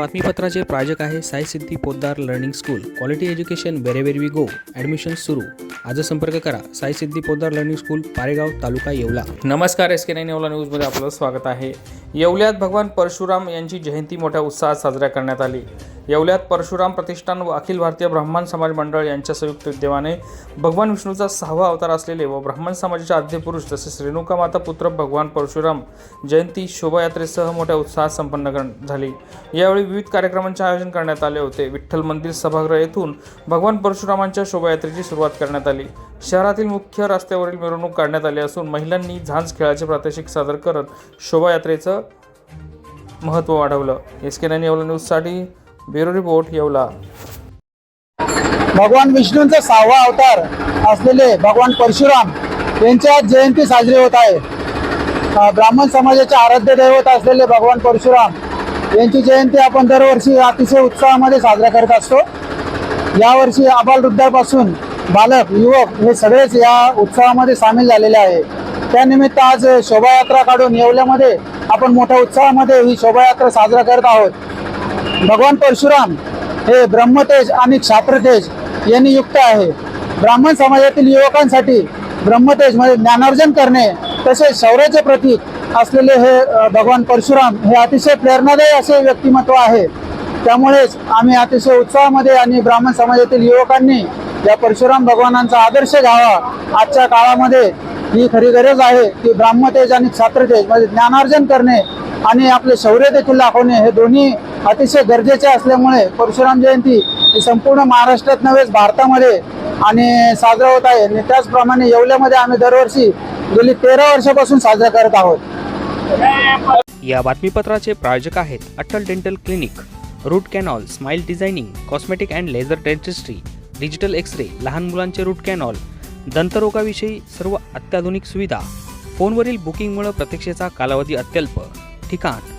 बातमीपत्राचे प्रायोजक आहे Sai Siddhi Poddar learning school. Quality education wherever we go admission सुरू. आज संपर्क करा. Sai Siddhi Poddar learning school Paregaon taluka Yeola. नमस्कार एस के नाईन येवला न्यूजमध्ये आपलं स्वागत आहे. येवल्यात भगवान परशुराम यांची जयंती मोठ्या उत्साहात साजरा करण्यात आली. येवल्यात परशुराम प्रतिष्ठान व अखिल भारतीय ब्राह्मण समाज मंडळ यांच्या संयुक्त उद्यमाने भगवान विष्णूचा सहावा अवतार असलेले व ब्राह्मण समाजाचे आद्यपुरुष तसेच रेणुका माता पुत्र भगवान परशुराम जयंती शोभायात्रेसह मोठ्या उत्साहात संपन्न झाली. यावेळी विविध कार्यक्रमांचे आयोजन करण्यात आले होते. विठ्ठल मंदिर सभागृह येथून भगवान परशुरामांच्या शोभायात्रेची सुरुवात करण्यात आली. शहरातील मुख्य रस्त्यावरील मिरवणूक काढण्यात आली असून महिलांनी झांज खेळाचे प्रात्यक्षिक सादर करत शोभायात्रेचं महत्त्व वाढवलं. एस के नाईन येवला न्यूजसाठी ब्युरो रिपोर्ट येवला. भगवान विष्णूंचा सहावा अवतार असलेले भगवान परशुराम यांच्या जयंती साजरी होत आहे. ब्राह्मण समाजाचे आराध्य दैवत असलेले भगवान परशुराम यांची जयंती आपण दरवर्षी अतिशय उत्साहामध्ये साजरा करत असतो. यावर्षी आबालवृद्धापासून बालक युवक हे सगळेच या उत्सवामध्ये सामील झालेले आहे. त्यानिमित्त आज शोभायात्रा काढून येवल्यामध्ये आपण मोठ्या उत्साहामध्ये ही शोभायात्रा साजरा करत आहोत. भगवान परशुराम हे ब्रह्मतेज आणि क्षात्रतेज यांनी युक्त आहे. ब्राह्मण समाजातील युवकांसाठी ब्रह्मतेज म्हणजे ज्ञानार्जन करणे तसेच शौर्याचे प्रतीक असलेले हे भगवान परशुराम हे अतिशय प्रेरणादायी असे व्यक्तिमत्व आहे. त्यामुळेच आम्ही अतिशय उत्साहामध्ये आणि ब्राह्मण समाजातील युवकांनी या परशुराम भगवानांचा आदर्श घ्यावा. आजच्या काळामध्ये ही खरी गरज आहे की ब्राह्मतेज आणि छात्रतेज म्हणजे ज्ञानार्जन करणे आणि आपले शौर्य देखील दाखवणे हे दोन्ही अतिशय गरजेचे असल्यामुळे परशुराम जयंती ही संपूर्ण महाराष्ट्रात नव्हेच भारतामध्ये आणि साजरा होत आहे. आणि त्याचप्रमाणे येवल्यामध्ये आम्ही दरवर्षी गेली तेरा वर्षापासून साजरा करत आहोत. या बातमीपत्राचे प्रायोजक आहेत Atal dental clinic root canal smile designing cosmetic and laser dentistry digital X ray लहान मुलांचे रूट कॅनॉल दंतरोगाविषयी सर्व अत्याधुनिक सुविधा फोनवरील बुकिंगमुळे प्रतीक्षेचा कालावधी अत्यल्प ठिकाण